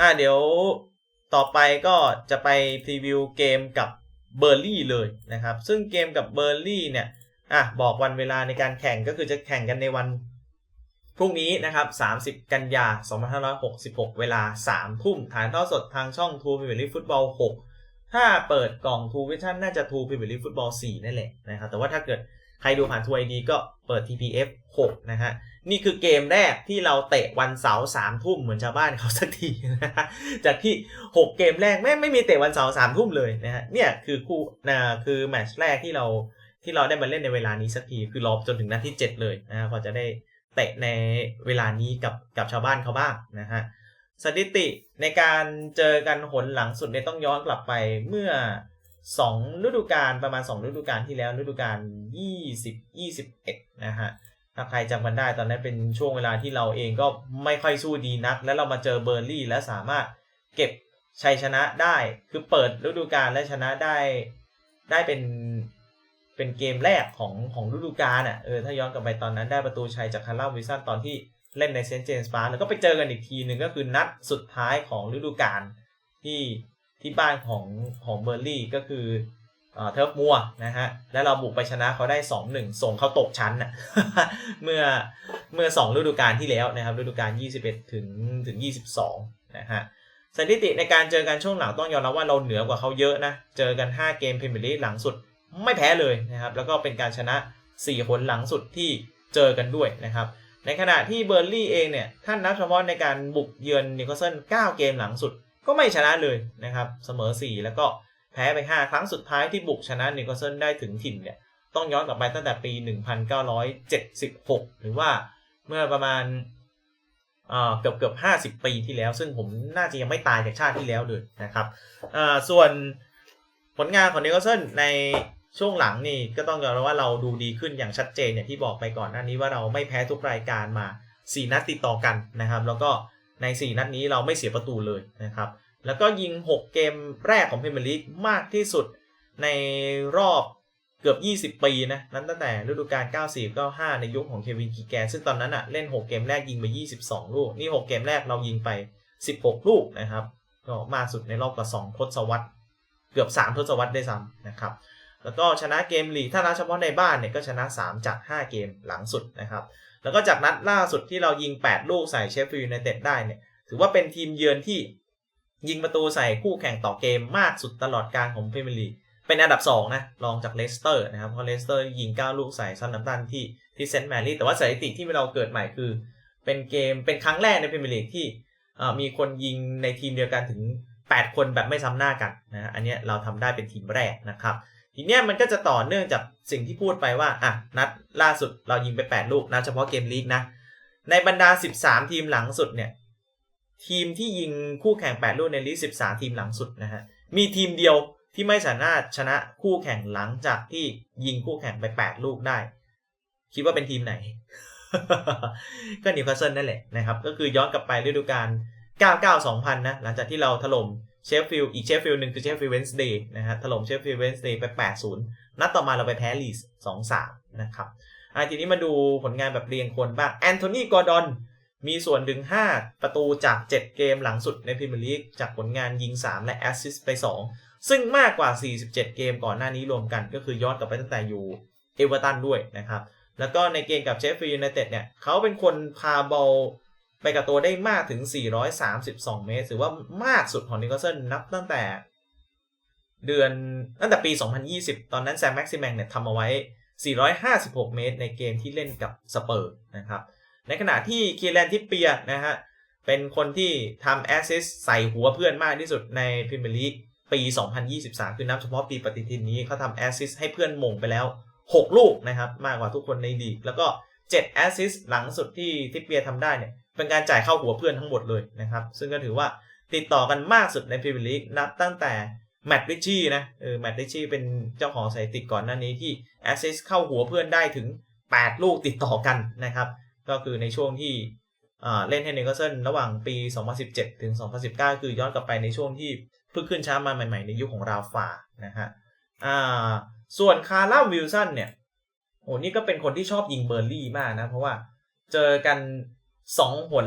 อ่าเดี๋ยวต่อไปก็จะไปพรีวิวเกมกับเบอร์ลี่เลยนะครับ ซึ่งเกมกับเบอร์ลี่เนี่ยอะบอกวันเวลาในการแข่งก็คือจะแข่งกันในวันพรุ่งนี้นะครับ 30 กันยา 2566 เวลา 3 ทุ่มถ่ายทอดสดทางช่องทูพิเวอรี่ฟุตบอล6 ถ้าเปิดกล่องทูวิชั่นน่าจะทูพิเวอรี่ฟุตบอล4นั่นแหละนะครับ แต่ว่าถ้าเกิดใครดูผ่านทูไอดีก็เปิด TPF 6 นะฮะ นี่คือเกมแรกที่เราเตะวันเสาร์สามทุ่มเหมือนชาวบ้านเขาสักทีนะฮะจากที่ 6 เกมแรกไม่ไม่มีเตะวันเสาร์สามทุ่มเลยนะฮะเนี่ยคือคู่นะคือแมตช์แรกที่เราที่เราได้มาเล่นในเวลานี้สักทีคือรอจนถึงนัดที่ 7 เลยนะฮะพอจะได้เตะในเวลานี้กับกับชาวบ้านเขาบ้างนะฮะสถิติในการเจอกันหนหลังสุดเนี่ยต้องย้อนกลับไปเมื่อ 2 ฤดูกาลประมาณ 2 ฤดูกาลที่แล้วฤดูกาล20 21นะฮะ ถ้าใครจำกันได้ตอนนั้นเป็นช่วงเวลาที่เราเองก็ไม่ค่อยสู้ดีนัก แล้วเรามาเจอเบอร์ลี่และสามารถเก็บชัยชนะได้ คือเปิดฤดูกาลและชนะได้ได้เป็นเป็นเกมแรกของของฤดูกาลอะเออถ้าย้อนกลับไปตอนนั้นได้ประตูชัยจากคาร์ลวิสันตอนที่เล่นในเซนต์เจมส์ปาร์คแล้วก็ไปเจอกันอีกทีหนึ่งก็คือนัดสุดท้ายของฤดูกาลที่ที่บ้านของของเบอร์ลี่ก็คือ เทิร์ฟมัวนะฮะ แล้วเราบุกไปชนะเขาได้ 2-1 ส่งเขาตกชั้นน่ะเมื่อเมื่อ 2 ฤดูกาลที่แล้วนะครับ ฤดูกาล 21 ถึงถึง 22 นะฮะสถิติในการเจอกันช่วงหลังต้องยอมรับว่าเราเหนือกว่าเขาเยอะนะ เจอกัน 5 เกมพรีเมียร์ลีกหลังสุดไม่แพ้เลยนะครับ แล้วก็เป็นการชนะ4คนหลังสุดที่เจอกันด้วยนะครับ ในขณะที่เบอร์ลี่เองเนี่ยท่านนับเฉพาะในการบุกเยือนนิโคลเซน9เกมหลังสุดก็ไม่ชนะเลยนะครับ เสมอ 4 แล้วก็ แพ้ไป 5 ครั้งสุดท้ายที่บุกชนะนิโคลเซนได้ถึงถิ่นเนี่ยต้องย้อนกลับไปตั้งแต่ปี 1976 หรือว่าเมื่อประมาณเกือบเกือบ50ปีที่แล้ว ซึ่งผมน่าจะยังไม่ตายจากชาติที่แล้วเลยนะครับส่วนผลงานของนิโคลเซนในช่วงหลังนี่ก็ต้องยอมรับว่าเราดูดีขึ้นอย่างชัดเจนอย่างที่บอกไปก่อนหน้านี้ว่าเราไม่แพ้ทุกรายการมา 4 นัดติดต่อกันนะครับ แล้วก็ใน 4 นัดนี้เราไม่เสียประตูเลยนะครับ แล้วก็ยิง 6 เกมแรกของพรีเมียร์ลีกมากที่สุดในรอบเกือบ 20 ปีนะนั้นตั้งแต่ฤดูกาล 94 95 ในยุคของเควินกีแกน ซึ่งตอนนั้นอะเล่น 6 เกมแรกยิงไป 22 ลูก นี่ 6 เกมแรกเรายิงไป 16 ลูกนะครับ ก็มากสุดในรอบกว่า 2 ทศวรรษ เกือบ 3 ทศวรรษได้ซ้ำนะครับ แล้วก็ชนะเกมลีกถ้านับเฉพาะในบ้านเนี่ยก็ชนะ 3 จาก 5 เกมหลังสุดนะครับ แล้วก็จากนัดล่าสุดที่เรายิง 8 ลูกใส่เชฟฟิลด์ยูไนเต็ดได้เนี่ย ถือว่าเป็นทีมเยือนที่ ยิงประตูใส่คู่แข่งต่อเกมมากสุดตลอดการของพรีเมียร์ลีกเป็นอันดับ 2 นะรองจากเลสเตอร์นะครับเพราะเลสเตอร์ยิง 9 ลูกใส่ซันน้ำตันที่ที่เซนต์แมรี่แต่ว่าสถิติที่เราเกิดใหม่คือ เป็นเกมเป็นครั้งแรกในพรีเมียร์ลีกที่มีคนยิงในทีมเดียวกันถึง 8 คนแบบไม่ซ้ำหน้ากันนะอันนี้เราทำได้เป็นทีมแรกนะครับทีเนี้ยมันก็จะต่อเนื่องจากสิ่งที่พูดไปว่าอะนัดล่าสุดเรายิงไป 8 ลูกนะเฉพาะเกมลีกนะในบรรดา 13 ทีมหลังสุดเนี่ย ทีมที่ยิงคู่แข่ง 8 ลูกในลีก 13 ทีมหลังสุดนะฮะ มีทีมเดียวที่ไม่สามารถชนะคู่แข่งหลังจากที่ยิงคู่แข่งไป 8 ลูกได้ คิดว่าเป็นทีมไหน ก็นิวคาสเซิลนั่นแหละนะครับ ก็คือย้อนกลับไปฤดูกาล 99-2000 นะ หลังจากที่เราถล่มเชฟฟิลด์อีกเชฟฟิลด์หนึ่งคือเชฟฟิลด์เวนส์เดย์นะฮะถล่มเชฟฟิลด์เวนส์เดย์ไป 8-0 นัดต่อมาเราไปแพ้ลีส2-3 นะครับอะทีนี้มาดูผลงานแบบเรียงคนบ้างแอนโทนีกอร์ดอน มีส่วนถึง 5 ประตูจาก 7 เกมหลังสุดในพรีเมียร์ลีกจากผลงานยิง 3 และแอสซิสต์ไป 2 ซึ่งมากกว่า 47 เกมก่อนหน้านี้รวมกันก็คือย้อนกลับไปตั้งแต่อยู่เอเวอร์ตันด้วยนะครับ แล้วก็ในเกมกับเชฟฟิลด์ยูไนเต็ดเนี่ยเขาเป็นคนพาบอลไปกับตัวได้มากถึง 432 เมตร ถือว่ามากสุดของนิโคลเซนนับตั้งแต่ เดือนตั้งแต่ปี 2020 ตอนนั้นแซมแม็กซิแมงเนี่ยทำเอาไว้ 456 เมตร ในเกมที่เล่นกับสเปอร์นะครับ ในขณะที่คีแลนทิปเปียนะฮะเป็นคนที่ทำแอสซิสใส่หัวเพื่อนมากที่สุดในพรีเมียร์ลีกปี 2023 คือนับเฉพาะปีปฏิทินนี้เขาทำแอสซิสให้เพื่อนมงไปแล้ว 6 ลูกนะครับมากกว่าทุกคนในลีกแล้วก็7แอสซิสหลังสุดที่ทิปเปียทำได้เนี่ยเป็นการจ่ายเข้าหัวเพื่อนทั้งหมดเลยนะครับ ซึ่งก็ถือว่าติดต่อกันมากสุดในพรีเมียร์ลีกนับตั้งแต่แมตต์ริชชี่นะเออแมตต์ริชชี่เป็นเจ้าของสถิติก่อนหน้านี้ที่แอสซิสเข้าหัวเพื่อนได้ถึง 8 ลูกติดต่อกันนะครับ ก็คือในช่วงที่เล่นให้นิโคลเซนระหว่างปี 2017 ถึง 2019 คือย้อนกลับไปในช่วงที่เพิ่งขึ้นช้ามาใหม่ๆ ในยุคของราฟานะฮะส่วนคาร์ล่าวิลสันเนี่ยโอ้นี่ก็เป็นคนที่ชอบยิงเบอร์ลี่มากนะ เพราะว่าเจอกัน 2 หน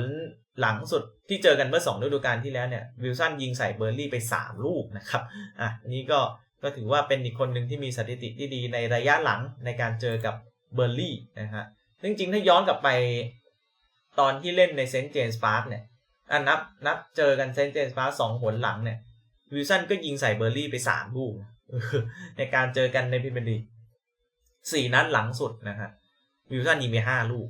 หลังสุดที่เจอกันเมื่อ 2 ฤดูกาลที่แล้วเนี่ยวิลสันยิงใส่เบอร์ลี่ไป 3 ลูกนะครับอะนนี้ก็ก็ถือว่าเป็นอีกคนหนึ่งที่มีสถิติที่ดีในระยะหลังในการเจอกับเบอร์ลี่นะฮะ จริงๆ ถ้าย้อนกลับไปตอนที่เล่นในเซนต์เจมส์พาร์คเนี่ยอะนับนับเจอกันเซนต์เจมส์พาร์คสองหนหลังเนี่ยวิลสันก็ยิงใส่เบอร์ลี่ไป3ลูกในการเจอกันในพรีเมียร์ลีกสี่นัดหลังสุดนะฮะวิลสันยิงไปห้าลูก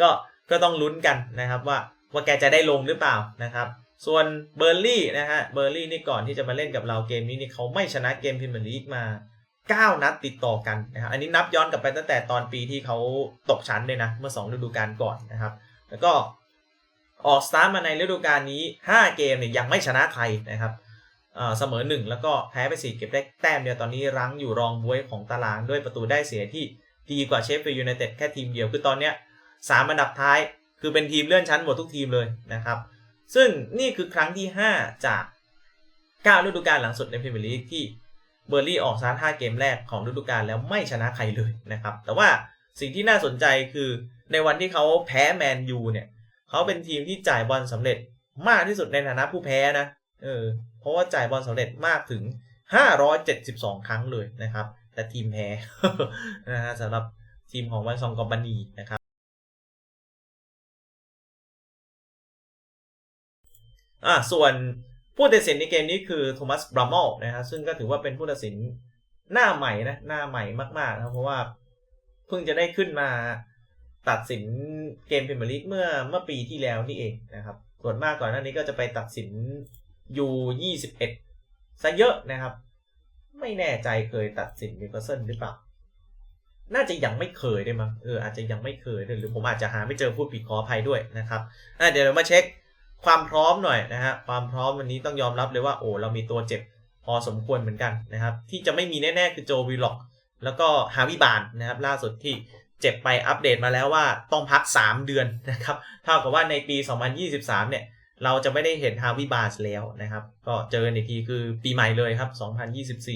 ก็ก็ต้องลุ้นกันนะครับว่าว่าแกจะได้ลงหรือเปล่านะครับ ส่วนเบอร์ลี่นะฮะเบอร์ลี่นี่ก่อนที่จะมาเล่นกับเราเกมนี้นี่เขาไม่ชนะเกมพรีเมียร์ลีกมา 9 นัดติดต่อกันนะครับ อันนี้นับย้อนกลับไปตั้งแต่ตอนปีที่เขาตกชั้นเลยนะ เมื่อ 2 ฤดูกาลก่อนนะครับ แล้วก็ออกสตาร์มาในฤดูกาลนี้ 5 เกมเนี่ยยังไม่ชนะใครนะครับเอ่อเสมอ 1 แล้วก็แพ้ไป 4 เก็บได้แต้มเดียวตอนนี้รั้งอยู่รองบวยของตารางด้วยประตูได้เสียที่ดีกว่าเชฟฟิลด์ยูไนเต็ดแค่ทีมเดียวคือตอนเนี้ยสามอันดับท้ายคือเป็นทีมเลื่อนชั้นหมดทุกทีมเลยนะครับ ซึ่งนี่คือครั้งที่ 5 จาก 9 ฤดูกาลหลังสุดในพรีเมียร์ลีกที่ เบอร์ลี่ออกสตาร์ท5เกมแรกของฤดูกาลแล้วไม่ชนะใครเลยนะครับ แต่ว่าสิ่งที่น่าสนใจคือในวันที่เขาแพ้แมนยูเนี่ยเขาเป็นทีมที่จ่ายบอลสำเร็จมากที่สุดในฐานะผู้แพ้นะเออเพราะว่าจ่ายบอลสำเร็จมากถึง 572 ครั้งเลยนะครับ แต่ทีมแพ้นะฮะสำหรับทีมของวันซองกอบานีนะครับอ่าส่วน ผู้ตัดสินในเกมนี้คือโทมัสบรามอลนะฮะซึ่งก็ถือว่าเป็นผู้ตัดสินหน้าใหม่นะหน้าใหม่มากๆนะเพราะว่าเพิ่งจะได้ขึ้นมาตัดสินเกมพรีเมียร์ลีกเมื่อเมื่อปีที่แล้วนี่เองนะครับ ส่วนมากก่อนหน้านี้ก็จะไปตัดสินยู21ซะเยอะนะครับ ไม่แน่ใจเคยตัดสินนิวคาสเซิลหรือเปล่า น่าจะยังไม่เคยได้มั้งเอออาจจะยังไม่เคยด้วยหรือผมอาจจะหาไม่เจอพูดผิดขออภัยด้วยนะครับอะเดี๋ยวเรามาเช็ค ความพร้อมหน่อยนะฮะความพร้อมวันนี้ต้องยอมรับเลยว่าโอ้เรามีตัวเจ็บพอสมควรเหมือนกันนะครับ ที่จะไม่มีแน่ๆคือโจวิลล็อก แล้วก็ฮาวิบานนะครับ ล่าสุดที่เจ็บไปอัปเดตมาแล้วว่าต้องพัก 3 เดือนนะครับเท่ากับว่าในปี 2023 เนี่ย เราจะไม่ได้เห็นฮาวิบานแล้วนะครับ ก็เจอกันอีกทีคือปีใหม่เลยครับ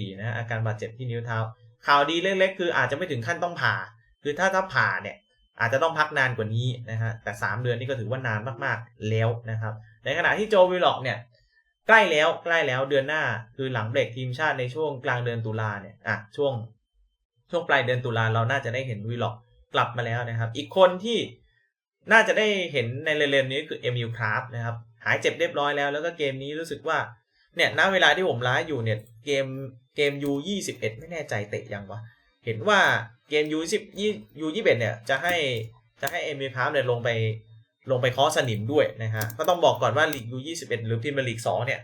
2024นะฮะอาการบาดเจ็บที่นิ้วเท้า ข่าวดีเล็กๆ คืออาจจะไม่ถึงขั้นต้องผ่า คือถ้าถ้าผ่าเนี่ย อาจจะต้องพักนานกว่านี้นะฮะแต่ 3 เดือนนี่ก็ถือว่านานมากๆแล้วนะครับ ในขณะที่โจวิลล็อกเนี่ยใกล้แล้วใกล้แล้วเดือนหน้าคือหลังเบรกทีมชาติในช่วงกลางเดือนตุลาเนี่ยอะช่วงช่วงปลายเดือนตุลาเราน่าจะได้เห็นวิลล็อกกลับมาแล้วนะครับ อีกคนที่น่าจะได้เห็นในเร็วๆนี้คือเอมิลคราฟนะครับหายเจ็บเรียบร้อยแล้ว แล้วก็เกมนี้รู้สึกว่าเนี่ยณเวลาที่ผมไลฟ์อยู่เนี่ยเกมเกม U21 ไม่แน่ใจเตะยังวะ เห็นว่าเกม U10 U21 เนี่ยจะให้จะให้เอมิลคราฟเนี่ยลงไปลงไปเคอสนิมด้วยนะฮะก็ต้องบอกก่อนว่าลีกยู21หรือพรีเมียร์ลีก2เนี่ย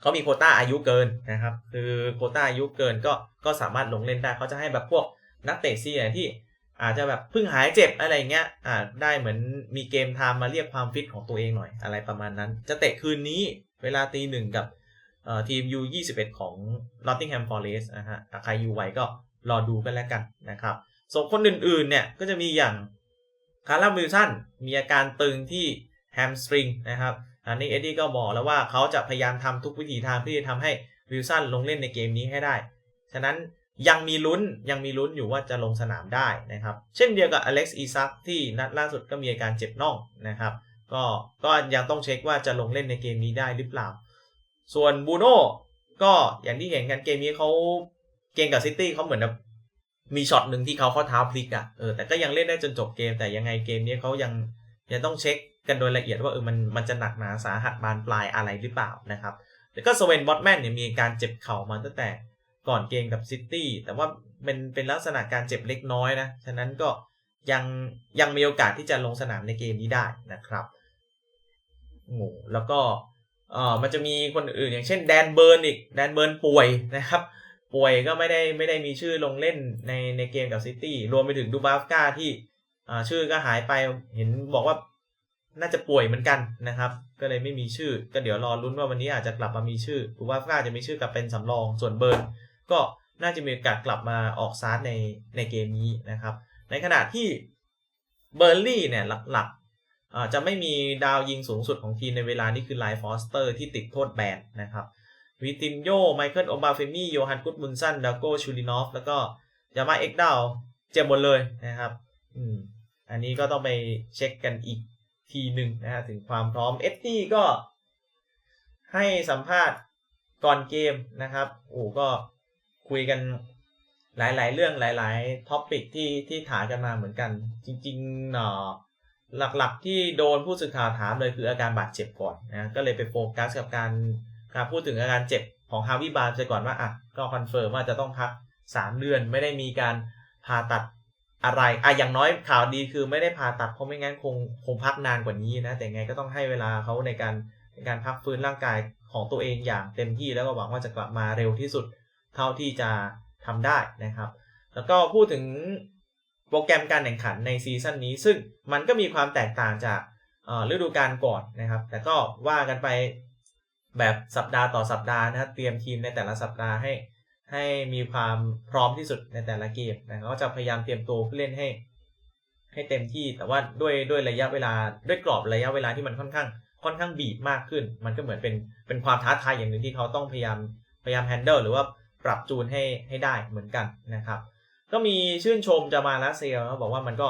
เขามีโคต้าอายุเกินนะครับ คือโคต้าอายุเกินก็ก็สามารถลงเล่นได้เขาจะให้แบบพวกนักเตะซีเนียที่อาจจะแบบเพิ่งหายเจ็บอะไรเงี้ยอ่าได้เหมือนมีเกมไทม์มาเรียกความฟิตของตัวเองหน่อยอะไรประมาณนั้น จะเตะคืนนี้เวลาตีหนึ่งกับทีม U21 ของ Nottingham Forest นะฮะใครอยู่ไหวก็ รอดูกันแล้วกันนะครับส่วนคนอื่นๆเนี่ยก็จะมีอย่างคาร์ลวิลสันมีอาการตึงที่แฮมสตริงนะครับอันนี้เอ็ดดี้ก็บอกแล้วว่าเขาจะพยายามทำทุกวิถีทางเพื่อจะทำให้วิลสันลงเล่นในเกมนี้ให้ได้ ฉะนั้นยังมีลุ้นยังมีลุ้นอยู่ว่าจะลงสนามได้นะครับ เช่นเดียวกับอเล็กซ์อีซักที่นัดล่าสุดก็มีอาการเจ็บน่องนะครับ ก็ก็ยังต้องเช็คว่าจะลงเล่นในเกมนี้ได้หรือเปล่า ส่วนบูโน่ก็อย่างที่เห็นกันเกมนี้เขาเกมกับซิตี้เขาเหมือนแบบ มีช็อตหนึ่งที่เขาข้อเท้าพลิกอะ่ะเออแต่ก็ยังเล่นได้จนจบเกม แต่ยังไงเกมนี้เขายังยังต้องเช็คกันโดยละเอียดว่าเออมันมันจะหนักหนาสาหัสบานปลายอะไรหรือเปล่านะครับแล้วก็สเวนบอตแมนเนี่ยมีการเจ็บเข่ามาตั้งแต่ก่อนเกมกับซิตี้แต่ว่าเป็นเป็นลักษณะการเจ็บเล็กน้อยนะ ฉะนั้นก็ยังยังมีโอกาสที่จะลงสนามในเกมนี้ได้นะครับโอ้แล้วก็เออมันจะมีคนอื่นอย่างเช่นแดนเบิร์นอีกแดนเบิร์นป่วยนะครับ ป่วยก็ไม่ได้ไม่ได้มีชื่อลงเล่นในในเกมกับซิตี้รวมไปถึงดูบาฟกาที่ชื่อก็หายไปเห็นบอกว่าน่าจะป่วยเหมือนกันนะครับ ก็เลยไม่มีชื่อ ก็เดี๋ยวรอลุ้นว่าวันนี้อาจจะกลับมามีชื่อดูบาฟกาจะมีชื่อกับเป็นสำรองส่วนเบิร์นก็น่าจะมีโอกาสกลับมาออกซาร์ในในเกมนี้นะครับ ในขณะที่เบอร์ลี่เนี่ยหลักๆจะไม่มีดาวยิงสูงสุดของทีมในเวลานี้คือไลฟ์ฟอสเตอร์ที่ติดโทษแบนนะครับ วิตินโย ไมเคิลโอบาเฟมี่โยฮันกุตมุนสันดาโกชูลินอฟ แล้วก็ยามาเอ็กดาวเจ็บหมดเลยนะครับ อืม อันนี้ก็ต้องไปเช็คกันอีกทีหนึ่งนะฮะถึงความพร้อมเอ็ดดี้ก็ให้สัมภาษณ์ก่อนเกมนะครับโอ้ก็คุยกันหลาย ๆ เรื่องหลาย ๆ ท็อปิกที่ที่ถามกันมาเหมือนกัน จริงๆเนาะหลักๆที่โดนผู้สื่อข่าวถามเลยคืออาการบาดเจ็บก่อนนะก็เลยไปโฟกัสกับการ การพูดถึงอาการเจ็บของฮาวิบาร์ไปก่อนว่าอะก็คอนเฟิร์มว่าจะต้องพัก 3 เดือนไม่ได้มีการผ่าตัดอะไรอะอย่างน้อยข่าวดีคือไม่ได้ผ่าตัดเพราะไม่งั้นคงคงพักนานกว่านี้นะ แต่ไงก็ต้องให้เวลาเขาในการในการพักฟื้นร่างกายของตัวเองอย่างเต็มที่แล้วก็หวังว่าจะกลับมาเร็วที่สุดเท่าที่จะทำได้นะครับ แล้วก็พูดถึงโปรแกรมการแข่งขันในซีซั่นนี้ ซึ่งมันก็มีความแตกต่างจากฤดูกาลก่อนนะครับ แต่ก็ว่ากันไป แบบสัปดาห์ต่อสัปดาห์นะครับเตรียมทีมในแต่ละสัปดาห์ให้ ให้มีความพร้อมที่สุดในแต่ละเกมนะก็จะพยายามเตรียมตัวเพื่อเล่นให้ ให้เต็มที่ แต่ว่าด้วยด้วยระยะเวลาด้วยกรอบระยะเวลาที่มันค่อนข้างค่อนข้างบีบมากขึ้น มันก็เหมือนเป็นเป็นความท้าทายอย่างหนึ่งที่เขาต้องพยายามพยายามแฮนเดิลหรือว่าปรับจูนให้ให้ได้เหมือนกันนะครับ ก็มีชื่นชมจะมาลาเซลเขาบอกว่ามันก็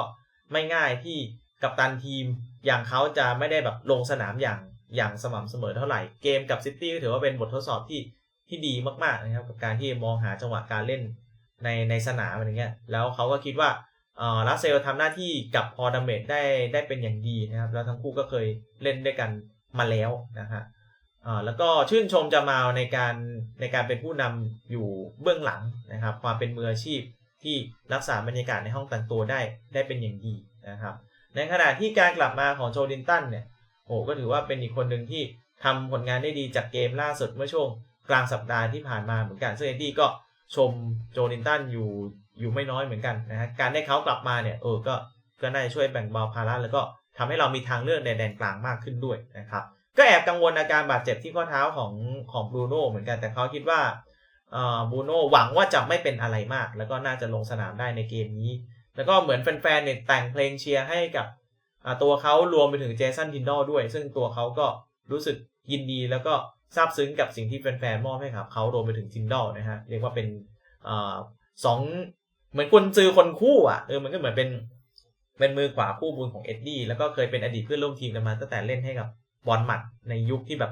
ไม่ง่ายที่กัปตันทีมอย่างเขาจะไม่ได้แบบลงสนามอย่าง อย่างสม่ำเสมอเท่าไหร่เกมกับซิตี้ก็ถือว่าเป็นบททดสอบที่ที่ดีมากๆนะครับกับการที่มองหาจังหวะการเล่นในในสนามอะไรเงี้ยแล้วเขาก็คิดว่าเออลาเซลทำหน้าที่กับพอดามเมดได้ได้เป็นอย่างดีนะครับแล้วทั้งคู่ก็เคยเล่นด้วยกันมาแล้วนะฮะอ่าแล้วก็ชื่นชมจามาในการในการเป็นผู้นำอยู่เบื้องหลังนะครับ ความเป็นมืออาชีพที่รักษาบรรยากาศในห้องแต่งตัวได้ได้เป็นอย่างดีนะครับ ในขณะที่การกลับมาของโจดินตันเนี่ย โอ้ก็ถือว่าเป็นอีกคนหนึ่งที่ทำผลงานได้ดีจากเกมล่าสุดเมื่อช่วงกลางสัปดาห์ที่ผ่านมาเหมือนกันซึ่งเอ็ดดี้ก็ชมโจลินตันอยู่อยู่ไม่น้อยเหมือนกันนะฮะการได้เขากลับมาเนี่ยเออก็ก็น่าจะช่วยแบ่งเบาภาระแล้วก็ทำให้เรามีทางเลือกในแดนกลางมากขึ้นด้วยนะครับก็แอบกังวลอาการบาดเจ็บที่ข้อเท้าของของบรูโน่เหมือนกันแต่เขาคิดว่าเอ่อบรูโน่หวังว่าจะไม่เป็นอะไรมาก แล้วก็น่าจะลงสนามได้ในเกมนี้ แล้วก็เหมือนแฟนๆเนี่ยแต่งเพลงเชียร์ให้กับ ตัวเขารวมไปถึงเจสันทินดอลด้วย ซึ่งตัวเขาก็รู้สึกยินดีแล้วก็ซาบซึ้งกับสิ่งที่แฟนๆมอบให้ครับเขารวมไปถึงทินดอลนะฮะเรียกว่าเป็นอสองเหมือนคนจื้อคนคู่อะเออมันก็เหมือนเป็นเป็นมือขวาคู่บุญของเอ็ดดี้แล้วก็เคยเป็นอดีตเพื่อนร่วมทีมกันมาตั้งแต่เล่นให้กับบอลหมัดในยุคที่แบบ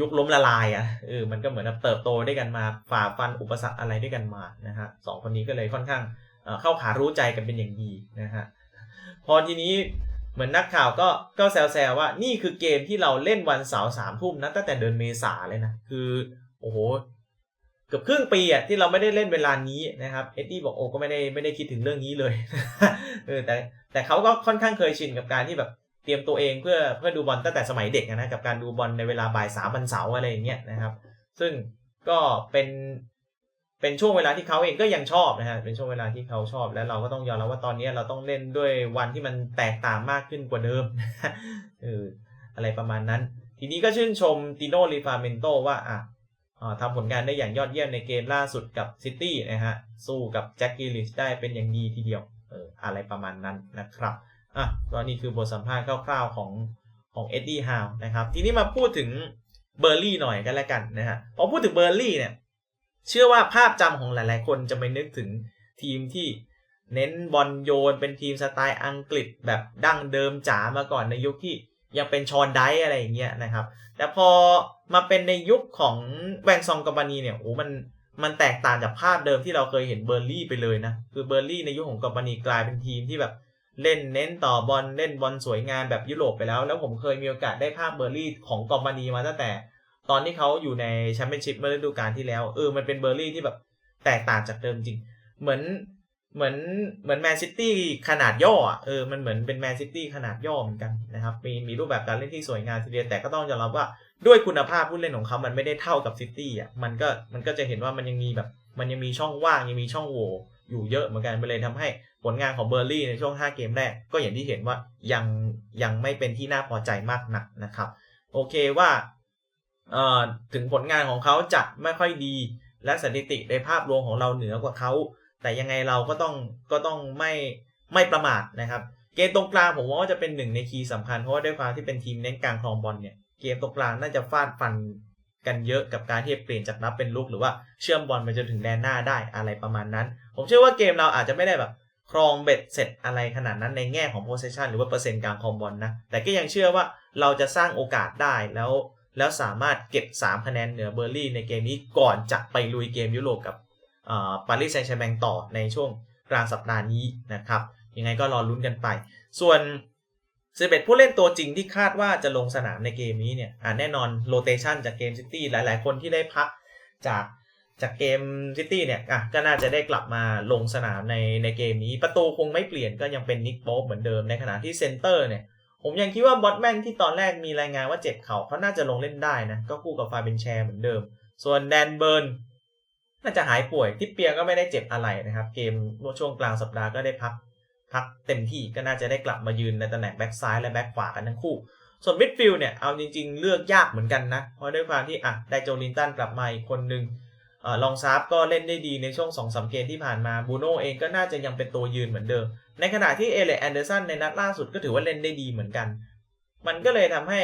ยุคล้มละลายอะเออมันก็เหมือนเติบโตด้วยกันมาฝ่าฟันอุปสรรคอะไรด้วยกันมานะฮะสองคนนี้ก็เลยค่อนข้างเข้าขารู้ใจกันเป็นอย่างดีนะฮะพอทีนี้ เหมือนนักข่าวก็ก็แซวๆว่านี่คือเกมที่เราเล่นวันเสาร์สามทุ่มนะตั้งแต่เดือนเมษาเลยนะ คือโอ้โหเกือบครึ่งปีอะที่เราไม่ได้เล่นเวลานี้นะครับเอ็ดดี้บอกโอ้ก็ไม่ได้ไม่ได้คิดถึงเรื่องนี้เลยเออแต่แต่เขาก็ค่อนข้างเคยชินกับการที่แบบเตรียมตัวเองเพื่อเพื่อดูบอลตั้งแต่สมัยเด็กนะกับการดูบอลในเวลาบ่ายสามวันเสาร์อะไรอย่างเงี้ยนะครับ ซึ่งก็เป็น เป็นช่วงเวลาที่เขาเองก็ยังชอบนะฮะเป็นช่วงเวลาที่เขาชอบ และเราก็ต้องยอมรับว่าตอนนี้เราต้องเล่นด้วยวันที่มันแตกต่างมากขึ้นกว่าเดิมเอออะไรประมาณนั้น ทีนี้ก็ชื่นชมติโนริฟาเมนโตว่าอะทำผลงานได้อย่างยอดเยี่ยมในเกมล่าสุดกับซิตี้นะฮะสู้กับแจ็คกี้ลิชได้เป็นอย่างดีทีเดียวเอออะไรประมาณนั้นนะครับอะก็นี่คือบทสัมภาษณ์คร่าวๆของของเอ็ดดี้ฮาวนะครับทีนี้มาพูดถึงเบอร์ลี่หน่อยกันแล้วกันนะฮะพอพูดถึงเบอร์ลี่เนี่ย เชื่อว่าภาพจำของหลาย ๆ คนจะไม่นึกถึงทีมที่เน้นบอลโยนเป็นทีมสไตล์อังกฤษแบบดั้งเดิมจ๋ามาก่อนในยุคที่ยังเป็นชอนไดอะไรอย่างเงี้ยนะครับ แต่พอมาเป็นในยุคของแวงซองกับบานีเนี่ยโอ้มันมันแตกต่างจากภาพเดิมที่เราเคยเห็นเบอร์ลี่ไปเลยนะ คือเบอร์ลี่ในยุคของกับบานีกลายเป็นทีมที่แบบเล่นเน้นต่อบอลเล่นบอลสวยงามแบบยุโรปไปแล้ว แล้วผมเคยมีโอกาสได้ภาพเบอร์ลี่ของกอบานีมาตั้งแต่ ตอนที่เขาอยู่ในแชมเปี้ยนชิพเมื่อฤดูกาลที่แล้วเออมันเป็นเบอร์รี่ที่แบบแตกต่างจากเดิมจริง เหมือนเหมือนเหมือนแมนซิตี้ขนาดย่อเออมันเหมือนเป็นแมนซิตี้ขนาดย่อเหมือนกันนะครับมีมีรูปแบบการเล่นที่สวยงามทีเดียวแต่ก็ต้องยอมรับว่าด้วยคุณภาพผู้เล่นของเขามันไม่ได้เท่ากับซิตี้อะมันก็มันก็จะเห็นว่ามันยังมีแบบ มันยังมีช่องว่างยังมีช่องโหว่อยู่เยอะเหมือนกันไปเลยทำให้ผลงานของเบอร์ลี่ในช่วง 5 เกมแรก ก็อย่างที่เห็นว่ายังยังไม่เป็นที่น่าพอใจมากนักนะครับ โอเคว่า ถึงผลงานของเขาจะไม่ค่อยดี และสถิติในภาพรวมของเราเหนือกว่าเขา แต่ยังไงเราก็ต้องก็ต้องไม่ไม่ประมาทนะครับ เกมตรงกลางผมว่าจะเป็นหนึ่งในคีย์สำคัญเพราะว่าด้วยความที่เป็นทีมเน้นกลางครองบอลเนี่ยเกมตรงกลางน่าจะฟาดฟันกันเยอะกับการที่เปลี่ยนจากรับเป็นลุกหรือว่าเชื่อมบอลไปจนถึงแดนหน้าได้อะไรประมาณนั้น ผมเชื่อว่าเกมเราอาจจะไม่ได้แบบครองเบ็ดเสร็จอะไรขนาดนั้นในแง่ของ possession หรือว่าเปอร์เซ็นต์การครองบอลนะแต่ก็ยังเชื่อว่าเราจะสร้างโอกาสได้แล้ว แล้วสามารถเก็บ 3 คะแนนเหนือเบอร์ลี่ในเกมนี้ก่อนจะไปลุยเกมยุโรปกับปารีสแซงต์แชร์แมงต่อในช่วงกลางสัปดาห์นี้นะครับ ยังไงก็รอลุ้นกันไป ส่วน 11 ผู้เล่นตัวจริงที่คาดว่าจะลงสนามในเกมนี้เนี่ยแน่นอนโรเตชันจากเกมซิตี้หลาย ๆ คนที่ได้พักจากจากเกมซิตี้เนี่ยอะก็น่าจะได้กลับมาลงสนามในในเกมนี้ ประตูคงไม่เปลี่ยนก็ยังเป็นนิกโป๊ปเหมือนเดิมในขณะที่เซนเตอร์เนี่ย ผมยังคิดว่าบอทแมนที่ตอนแรกมีรายงานว่าเจ็บเขา่าเขาน่าจะลงเล่นได้นะ ก็คู่กับฟาเบนแชร์เหมือนเดิม ส่วนแดนเบิร์นน่าจะหายป่วยทิปเปียก็ไม่ได้เจ็บอะไรนะครับ เกมช่วงกลางสัปดาห์ก็ได้พัก พักเต็มที่ก็น่าจะได้กลับมายืนในตำแหน่งแบ็กซ้ายและแบ็กขวากันทั้งคู่ ส่วนมิดฟิลด์เนี่ยเอาจริง ๆ เลือกยากเหมือนกันนะ เพราะด้วยความที่อะได้โจลินตันกลับมาอีกคนนึง ลองซาร์ฟก็เล่นได้ดีในช่วง2อสเกมที่ผ่านมาบูโน่เองก็น่าจะยังเป็นตัวยืนเหมือนเดิม ในขณะที่เอเลแอนเดอร์สันในนัดล่าสุดก็ถือว่าเล่นได้ดีเหมือนกัน มันก็เลยทำให้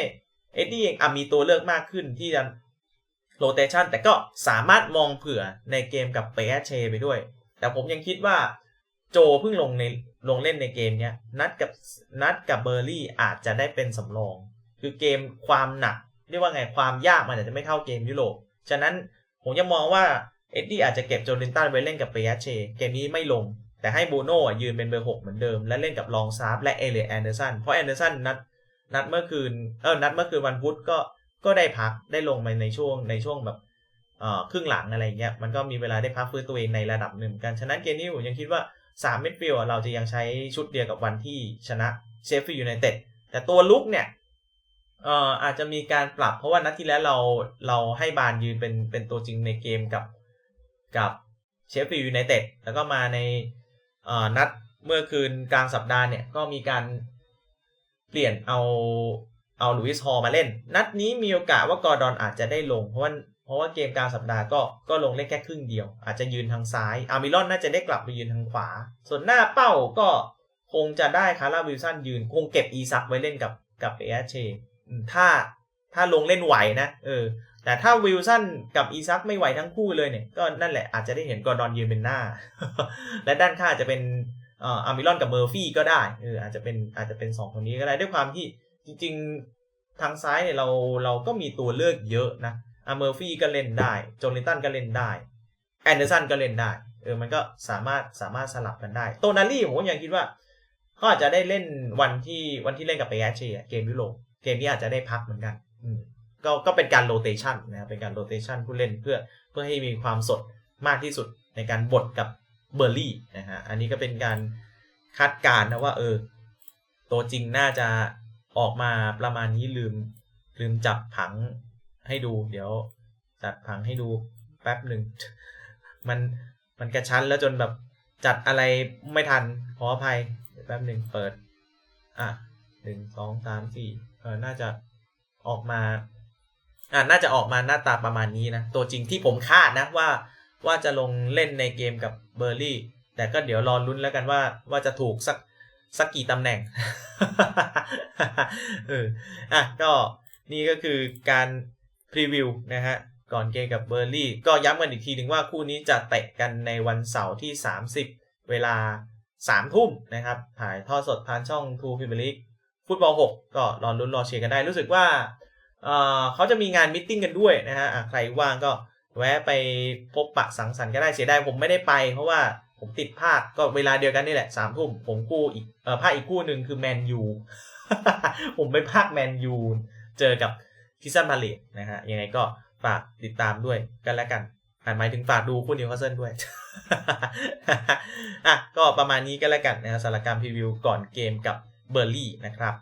เอ็ดดี้เองอมีตัวเลือกมากขึ้นที่จะโรเตชันแต่ก็สามารถมองเผื่อในเกมกับเปเชไปด้วย แต่ผมยังคิดว่าโจเพิ่งลงในลงเล่นในเกมนี้นัดกับนัดกับเบอร์รี่อาจจะได้เป็นสำรอง คือเกมความหนัก เรียกว่าไงความยากมันอาจจะไม่เท่าเกมยุโรปฉะนั้น ผมยังมองว่าเอ็ดดี้อาจจะเก็บโจลินตันไว้เล่นกับเปียเช เกมนี้ไม่ลง แต่ให้บูโน่ยืนเป็นเบอร์หกเหมือนเดิม และเล่นกับลองซาร์ฟและเอเลียแอนเดอร์สัน เพราะแอนเดอร์สันนัดนัดเมื่อคืน เออนัดเมื่อคืนวันพุธก็ก็ได้พักได้ลงมาในช่วงในช่วงแบบเอ่อครึ่งหลังอะไรเงี้ยมันก็มีเวลาได้พักฟื้นตัวเองในระดับหนึ่งกัน ฉะนั้นเกมนี้ผมยังคิดว่า3เม็ดฟิลเราจะยังใช้ชุดเดียวกับวันที่ชนะเชฟฟิลด์ยูไนเต็ดแต่ตัวลุกเนี่ย เอ่ออาจจะมีการปรับเพราะว่านัดที่แล้วเราเราให้บานยืนเป็นเป็นตัวจริงในเกมกับกับเชฟฟิลด์ยูไนเต็ดแล้วก็มาในเอ่อนัดเมื่อคืนกลางสัปดาห์เนี่ยก็มีการเปลี่ยนเอาเอาลุยส์ฮอมาเล่น นัดนี้มีโอกาสว่ากอร์ดอนอาจจะได้ลง เพราะว่าเพราะว่าเกมกลางสัปดาห์ก็ก็ลงเล่นแค่ครึ่งเดียว อาจจะยืนทางซ้าย อาร์มิลอนน่าจะได้กลับไปยืนทางขวา ส่วนหน้าเป้าก็คงจะได้คาร่าวิลสันยืน คงเก็บอีซักไว้เล่นกับกับเอเช ถ้าถ้าลงเล่นไหวนะเออแต่ถ้าวิลสันกับอีซักไม่ไหวทั้งคู่เลยเนี่ยก็นั่นแหละอาจจะได้เห็นกอร์ดอนยืนเป็นหน้า และด้านข้างจะเป็นอาร์มิลอนกับเมอร์ฟี่ก็ได้เอออาจจะเป็นอาจจะเป็นสองคนนี้ก็ได้ด้วยความที่จริงๆทางซ้ายเนี่ยเราเราก็มีตัวเลือกเยอะนะอาเมอร์ฟี่ก็เล่นได้โจลินตันก็เล่นได้แอนเดอร์สันก็เล่นได้เออมันก็สามารถสามารถสลับกันได้โตนาลี่ผมยังคิดว่าเขาอาจจะได้เล่นวันที่วันที่เล่นกับเปแอชเชียเกมยุโรป เกมนี้อาจจะได้พักเหมือนกันก็ก็เป็นการโรเตชันนะครับเป็นการโรเตชันผู้เล่นเพื่อเพื่อให้มีความสดมากที่สุดในการบดกับเบอร์ลี่นะฮะอันนี้ก็เป็นการคาดการณ์นะว่าเออตัวจริงน่าจะออกมาประมาณนี้ลืมลืมจับผังให้ดู เดี๋ยวจัดผังให้ดูแป๊บหนึ่งมันมันกระชั้นแล้วจนแบบจัดอะไรไม่ทันขออภัยแป๊บหนึ่งเปิด อะหนึ่งสองสามสี่ ออน่าจะออกมาอ่าน่าจะออกมาหน้าตาประมาณนี้นะ ตัวจริงที่ผมคาดนะว่าว่าจะลงเล่นในเกมกับเบอร์ลี่ แต่ก็เดี๋ยวรอลุ้นแล้วกันว่าว่าจะถูกสักสักกี่ตำแหน่งเอออะก็นี่ก็คือการพรีวิวนะฮะก่อนเกมกับเบอร์ลี่ก็ย้ำกันอีกทีหนึ่งว่าคู่นี้จะเตะกันในวันเสาร์ที่ 30 เวลา 3 ทุ่มนะครับถ่ายทอดสดทางช่องทูพิมลิก ฟุตบอล6ก็รอลุ้นรอเชียร์กันได้ รู้สึกว่าเเขาจะมีงานมิ팅กันด้วยนะฮะใครว่างก็แวะไปพบปะสังสรรค์ก็ได้เสียดายผมไม่ได้ไป เพราะว่าผมติดภาคก็เวลาเดียวกันนี่แหละสามทุ่มผมคู่อีกเออภาคอีกคู่หนึ่งคือแมนยูผมไปภาคแมนยูเจอกับคิซันพาเลตนะฮะยังไงก็ฝากติดตามด้วยกันแล้วกันหมายถึงฝากดูคู่นิวคาสเซิลด้วย อะก็ประมาณนี้ก็แล้วกันนะสำหรับการพรีวิวก่อนเกมกับ เบอร์ลี่นะครับ